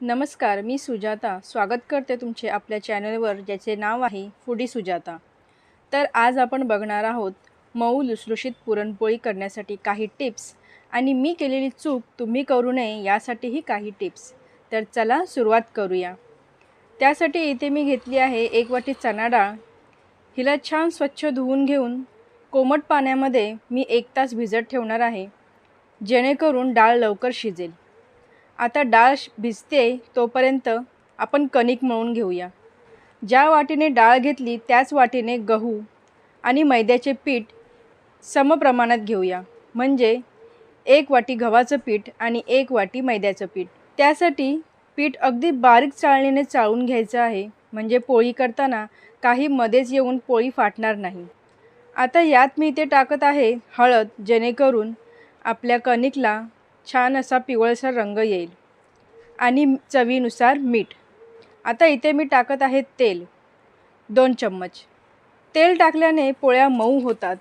नमस्कार मी सुजाता. स्वागत करते तुमचे आपल्या चॅनलवर ज्याचे नाव आहे फुडी सुजाता. तर आज आपण बघणार आहोत मऊ लुसलुशीत पुरणपोळी करण्यासाठी काही टिप्स आणि मी केलेली चूक तुम्ही करू नये यासाठीही काही टिप्स. तर चला सुरुवात करूया. त्यासाठी इथे मी घेतली आहे एक वाटी चणा डाळ. हिला छान स्वच्छ धुवून घेऊन कोमट पाण्यामध्ये मी एक तास भिजत ठेवणार आहे. जेणेकरून डाळ लवकर शिजेल. आता डाळ श- भिजते तोपर्यंत आपण कणिक मळून घेऊया. ज्या वाटीने डाळ घेतली त्याच वाटीने गहू आणि मैद्याचे पीठ समप्रमाणात घेऊया. म्हणजे एक वाटी गव्हाचं पीठ आणि एक वाटी मैद्याचं पीठ. त्यासाठी पीठ अगदी बारीक चाळणीने चाळून घ्यायचं आहे. म्हणजे पोळी करताना काही मध्येच येऊन पोळी फाटणार नाही. आता यात मी इथे टाकत आहे हळद जेणेकरून आपल्या कणिकला छान असा पिवळसर रंग येईल. आणि चवीनुसार मीठ. आता इथे मी टाकत आहे तेल. दोन चम्मच. तेल टाकल्याने पोळ्या मऊ होतात.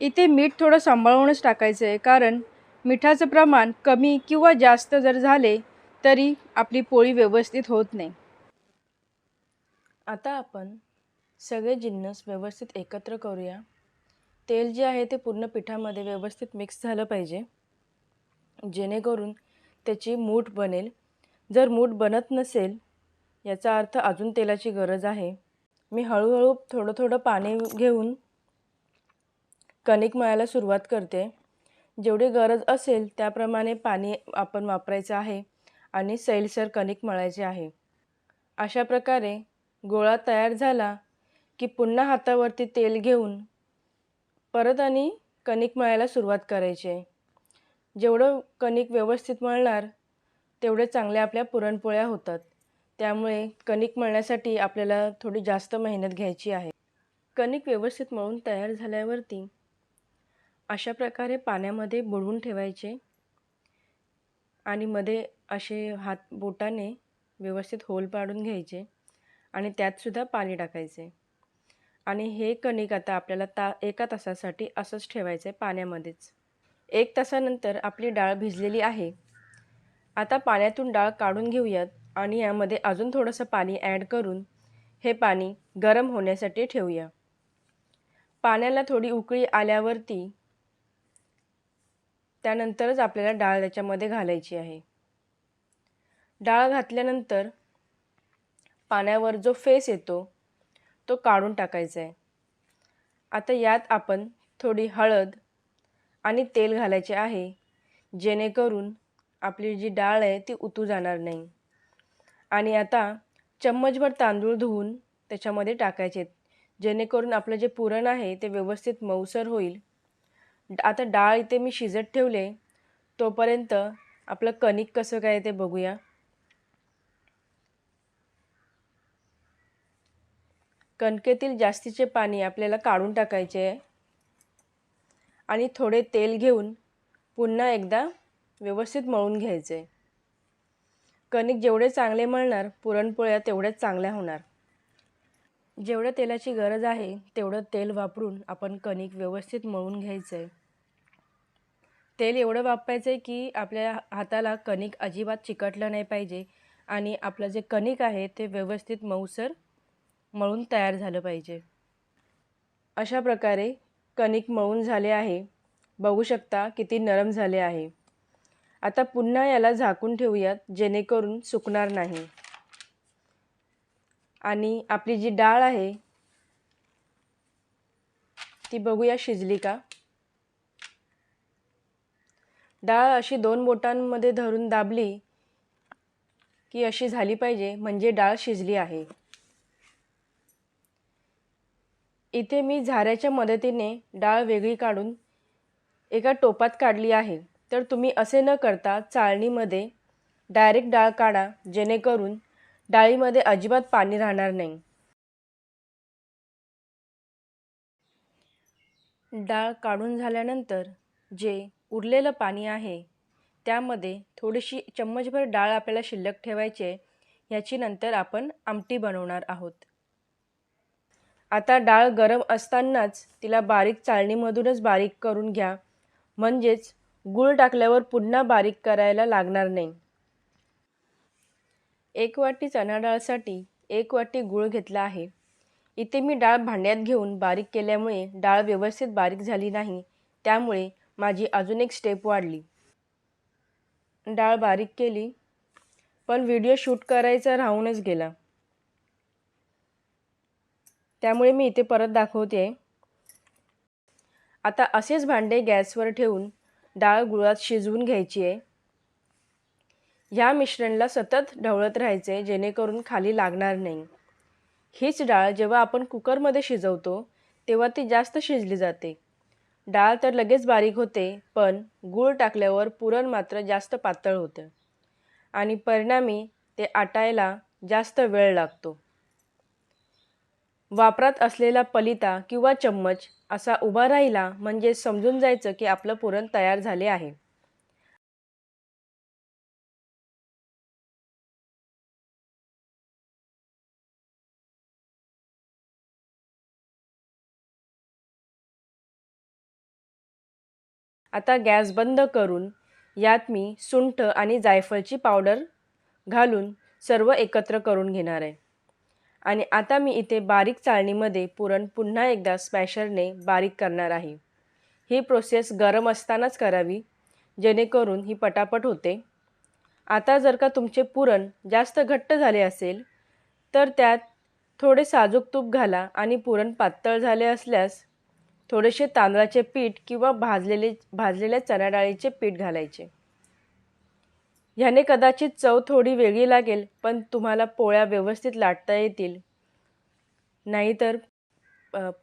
इथे मीठ थोडं सांभाळूनच टाकायचं आहे कारण मिठाचं प्रमाण कमी किंवा जास्त जर झाले तरी आपली पोळी व्यवस्थित होत नाही. आता आपण सगळे जिन्नस व्यवस्थित एकत्र करूया. तेल जे आहे ते पूर्ण पिठामध्ये व्यवस्थित मिक्स झालं पाहिजे. जेणेकरून त्याची मूठ बनेल. जर मूठ बनत नसेल याचा अर्थ अजून तेलाची गरज आहे. मी हळूहळू थोडं थोडं पाणी घेऊन कणिक मळायला सुरुवात करते. जेवढी गरज असेल त्याप्रमाणे पाणी आपण वापरायचं आहे आणि सैलसर कणिक मळायचे आहे. अशा प्रकारे गोळा तयार झाला की पुन्हा हातावरती तेल घेऊन परत आणि कणिक मळायला सुरुवात करायची. आहे जेवढं कणिक व्यवस्थित मळणार तेवढे चांगल्या आपल्या पुरणपोळ्या होतात. त्यामुळे कणिक मळण्यासाठी आपल्याला थोडी जास्त मेहनत घ्यायची आहे. कणिक व्यवस्थित मळून तयार झाल्यावरती अशा प्रकारे पाण्यामध्ये बुडवून ठेवायचे आणि मध्ये असे हात बोटाने व्यवस्थित होल पाडून घ्यायचे आणि त्यातसुद्धा पाणी टाकायचे. आणि हे कणिक आता आपल्याला ता एका तासासाठी असंच ठेवायचं आहे पाण्यामध्येच. एक तासानंतर आपली डाळ भिजलेली आहे. आता पाण्यातून डाळ काढून घेऊयात आणि यामध्ये अजून थोडंसं पाणी ॲड करून हे पाणी गरम होण्यासाठी ठेवूया. पाण्याला थोडी उकळी आल्यावरती त्यानंतरच आपल्याला डाळ त्याच्यामध्ये घालायची आहे. डाळ घातल्यानंतर पाण्यावर जो फेस येतो तो काढून टाकायचा आहे. आता यात आपण थोडी हळद आणि तेल घालायचे आहे. जेणेकरून आपली जी डाळ आहे ती उतू जाणार नाही. आणि आता चम्मचभर तांदूळ धुवून त्याच्यामध्ये टाकायचे जेणेकरून आपलं जे पुरण आहे ते व्यवस्थित मऊसर होईल. आता डाळ इथे मी शिजत ठेवले. तोपर्यंत आपलं कणिक कसं काय ते बघूया. कणकेतील जास्तीचे पाणी आपल्याला काढून टाकायचे आहे. आणि थोडे तेल घेऊन पुन्हा एकदा व्यवस्थित मळून घ्यायचे. कणिक जेवढे चांगले मळणार पुरणपोळ्या तेवढ्याच चांगल्या होणार. जेवढं तेलाची गरज आहे तेवढं तेल वापरून आपण कणिक व्यवस्थित मळून घ्यायचं. आहे तेल एवढं वापरायचं आहे की आपल्या हाताला कणिक अजिबात चिकटलं नाही पाहिजे आणि आपलं जे कणिक आहे ते व्यवस्थित मऊसर मळून तयार झालं पाहिजे. अशा प्रकारे कणिक मळून झाले आहे. बघू शकता किती नरम झाले आहे. आता पुन्हा याला झाकून ठेवूयात जेणेकरून सुकणार नाही. आणि आपली जी डाळ आहे ती बघूया शिजली का? डाळ अशी दोन बोटांमध्ये धरून दाबली की अशी झाली पाहिजे म्हणजे डाळ शिजली आहे. इथे मी झाऱ्याच्या मदतीने डाळ वेगळी काढून एका टोपात काढली आहे. तर तुम्ही असे न करता चाळणीमध्ये डायरेक्ट डाळ काढा जेणेकरून डाळीमध्ये अजिबात पाणी राहणार नाही. डाळ काढून झाल्यानंतर जे उरलेलं पाणी आहे त्यामध्ये थोडीशी चम्मचभर डाळ आपल्याला शिल्लक ठेवायची आहे. ह्याची नंतर आपण आमटी बनवणार आहोत. आता डाळ गरम असतानाच तिला बारीक चाळणीमधूनच बारीक करून घ्या. म्हणजेच गूळ टाकल्यावर पुन्हा बारीक करायला लागणार नाही. एक वाटी चणा डाळसाठी एक वाटी गूळ घेतला आहे. इथे मी डाळ भांड्यात घेऊन बारीक केल्यामुळे डाळ व्यवस्थित बारीक झाली नाही. त्यामुळे माझी अजून एक स्टेप वाढली. डाळ बारीक केली पण व्हिडिओ शूट करायचा राहूनच गेला. त्यामुळे मी इथे परत दाखवते. आता असेच भांडे गॅसवर ठेवून डाळ गुळात शिजवून घ्यायची आहे. ह्या मिश्रणला सतत ढवळत राहायचे जेणेकरून खाली लागणार नाही. हीच डाळ जेव्हा आपण कुकरमध्ये शिजवतो तेव्हा ती जास्त शिजली जाते. डाळ तर लगेच बारीक होते पण गूळ टाकल्यावर पुरण मात्र जास्त पातळ होतं. आणि परिणामी ते आटायला जास्त वेळ लागतो. वापरात असलेला पलिता किंवा चम्मच असा उभा राहिला म्हणजे समजून जायचं की आपलं पुरण तयार झाले आहे. आता गॅस बंद करून यात मी सुंठ आणि जायफळची पावडर घालून सर्व एकत्र करून घेणार आहे. आणि आता मी इथे बारीक चाळणीमध्ये पुरण पुन्हा एकदा स्मॅशरने बारीक करणार आहे. ही प्रोसेस गरम असतानाच करावी जेणेकरून ही पटापट होते. आता जर का तुमचे पुरण जास्त घट्ट झाले असेल तर त्यात थोडे साजूक तूप घाला आणि पुरण पातळ झाले असल्यास थोडेसे तांदळाचे पीठ किंवा भाजलेले भाजलेल्या चणा डाळीचे पीठ घालायचे. ह्याने कदाचित चव थोडी वेगळी लागेल पण तुम्हाला पोळ्या व्यवस्थित लाटता येतील. नाहीतर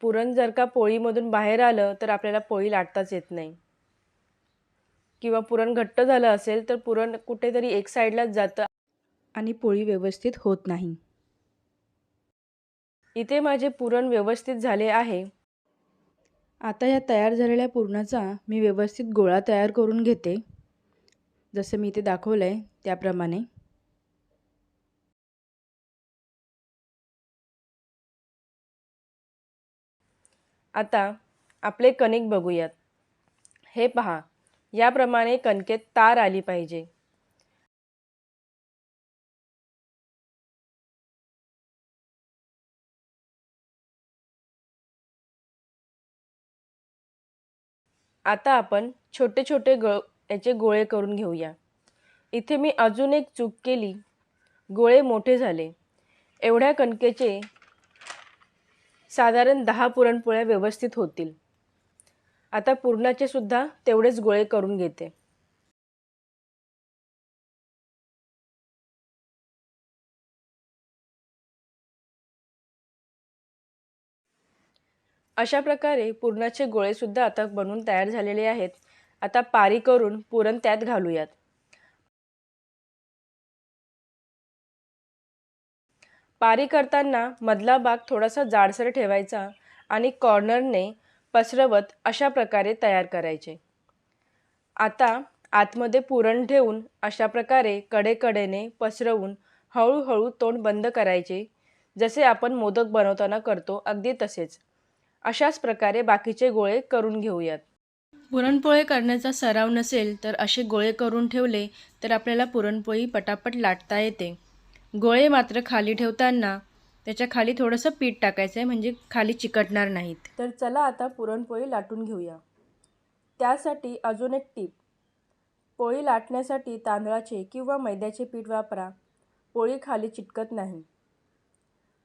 पुरण जर का पोळीमधून बाहेर आलं तर आपल्याला पोळी लाटताच येत नाही. किंवा पुरण घट्ट झालं असेल तर पुरण कुठेतरी एक साईडलाच जातं आणि पोळी व्यवस्थित होत नाही. इथे माझे पुरण व्यवस्थित झाले आहे. आता या तयार झालेल्या पुरणाचा मी व्यवस्थित गोळा तयार करून घेते. जसं मी इथे दाखवलं आहे त्याप्रमाणे. आता आपले कणिक बघूयात. हे पहा याप्रमाणे कणकेत तार आली पाहिजे. आता आपण छोटे छोटे ग याचे गोळे करून घेऊया. इथे मी अजून एक चूक केली. गोळे मोठे झाले. एवढ्या कणकेचे साधारण दहा पुरणपोळ्या व्यवस्थित होतील. आता पुरणाचे सुद्धा तेवढेच गोळे करून घेते. अशा प्रकारे पुरणाचे गोळेसुद्धा आता बनवून तयार झालेले आहेत. आता पारी करून पुरण त्यात घालूयात. पारी करताना मधला भाग थोडासा जाडसर ठेवायचा आणि कॉर्नरने पसरवत अशा प्रकारे तयार करायचे. आता आतमध्ये पुरण ठेवून अशा प्रकारे कडेकडेने पसरवून हळूहळू तोंड बंद करायचे जसे आपण मोदक बनवताना करतो अगदी तसेच. अशाच प्रकारे बाकीचे गोळे करून घेऊयात. पुरणपोळी करण्याचा सराव नसेल तर असे गोळे करून ठेवले तर आपल्याला पुरणपोळी पटापट लाटता येते. गोळे मात्र खाली ठेवताना त्याच्याखाली थोडंसं पीठ टाकायचं आहे म्हणजे खाली चिकटणार नाहीत. तर चला आता पुरणपोळी लाटून घेऊया. त्यासाठी अजून एक टीप. पोळी लाटण्यासाठी तांदळाचे किंवा मैद्याचे पीठ वापरा. पोळी खाली चिटकत नाही.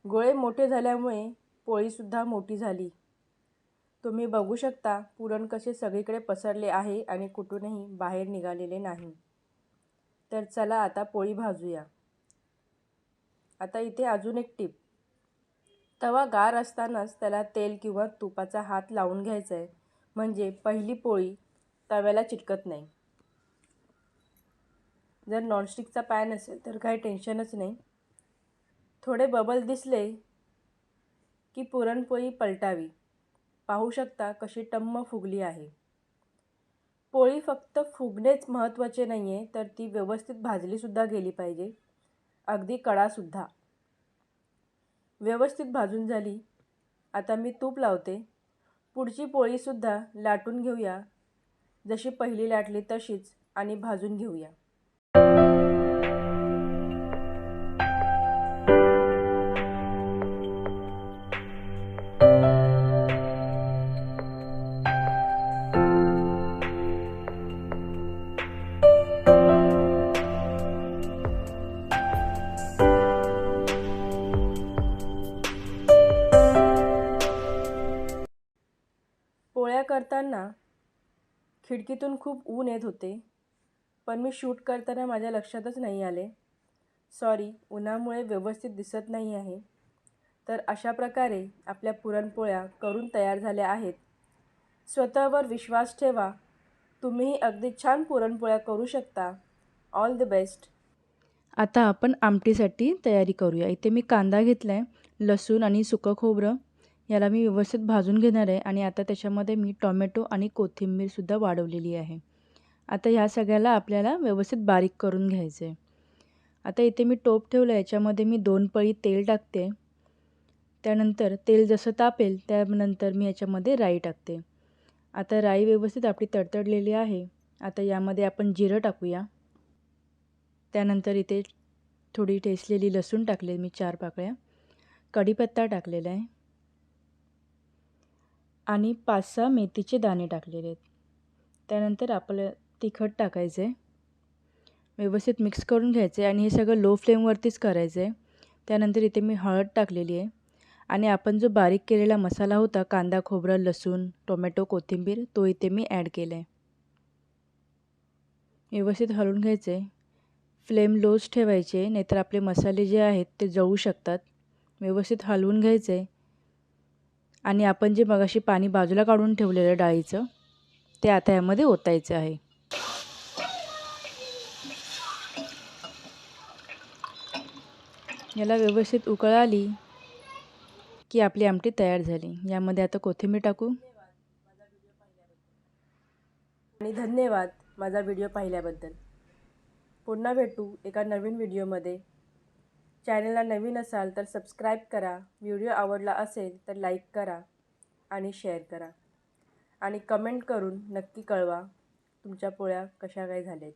गोळे मोठे झाल्यामुळे पोळीसुद्धा मोठी झाली. तुम्ही बघू शकता पुरण कसे सगळीकडे पसरले आहे आणि कुठूनही बाहेर निघालेले नाही. तर चला आता पोळी भाजूया. आता इथे अजून एक टीप. तवा गार असतानाच त्याला तेल किंवा तुपाचा हात लावून घ्यायचा आहे म्हणजे पहिली पोळी तव्याला चिटकत नाही. जर नॉनस्टिकचा पॅन असेल तर काही टेन्शनच नाही. थोडे बबल दिसले की पुरणपोळी पलटावी. पाहू शकता कशी टम्म फुगली आहे. पोळी फक्त फुगणेच महत्त्वाचे नाही आहे तर ती व्यवस्थित भाजलीसुद्धा गेली पाहिजे. अगदी कडासुद्धा व्यवस्थित भाजून झाली. आता मी तूप लावते. पुढची पोळीसुद्धा लाटून घेऊया. जशी पहिली लाटली तशीच आणि भाजून घेऊया. करताना खिडकीतून खूप ऊन येत होते पण मी शूट करताना माझ्या लक्षातच नाही आले. सॉरी उन्हामुळे व्यवस्थित दिसत नाही आहे. तर अशा प्रकारे आपल्या पुरणपोळ्या करून तयार झाल्या आहेत. स्वतःवर विश्वास ठेवा तुम्हीही अगदी छान पुरणपोळ्या करू शकता. All the best. आता आपण आमटीसाठी तयारी करूया. इथे मी कांदा घेतला आहे लसूण आणि सुकं खोबरं. याला मी व्यवस्थित भाजून घेणार आहे आणि आता त्याच्यामध्ये मी टॉमॅटो आणि कोथिंबीरसुद्धा वाढवलेली आहे. आता ह्या सगळ्याला आपल्याला व्यवस्थित बारीक करून घ्यायचं आहे आता इथे मी टोप ठेवलं आहे याच्यामध्ये मी दोन पळी तेल टाकते. त्यानंतर तेल जसं तापेल त्यानंतर मी याच्यामध्ये राई टाकते. आता राई व्यवस्थित आपली तडतडलेली आहे. आता यामध्ये आपण जिरं टाकूया. त्यानंतर इथे थोडी ठेचलेली लसूण टाकले मी चार पाकळ्या. कढीपत्ता टाकलेला आहे. आणि पाच सहा मेथीचे दाणे टाकलेले आहेत. त्यानंतर आपलं तिखट टाकायचं आहे व्यवस्थित मिक्स करून घ्यायचं आहे आणि हे सगळं लो फ्लेमवरतीच करायचं आहे त्यानंतर इथे मी हळद टाकलेली आहे. आणि आपण जो बारीक केलेला मसाला होता कांदा खोबरं लसूण टोमॅटो कोथिंबीर तो इथे मी ॲड केला आहे व्यवस्थित हलवून घ्यायचं आहे फ्लेम लोच ठेवायचे नाहीतर आपले मसाले जे आहेत ते जळू शकतात. व्यवस्थित हलवून घ्यायचं आहे आणि आपण जे मगाशी पाणी बाजूला काढून ठेवलेलं डाळीचं ते आता यामध्ये ओतायचं आहे. याला व्यवस्थित उकळ आली की आपली आमटी तयार झाली. यामध्ये आता कोथिंबीर टाकू. आणि धन्यवाद माझा व्हिडिओ पाहिल्याबद्दल. पुन्हा भेटू एका नवीन व्हिडिओमध्ये. चॅनलला नवीन असाल तर सबस्क्राईब करा. व्हिडिओ आवडला असेल तर लाईक करा आणि शेअर करा. आणि कमेंट करून नक्की कळवा तुमच्या पोळ्या कशा काय आहेत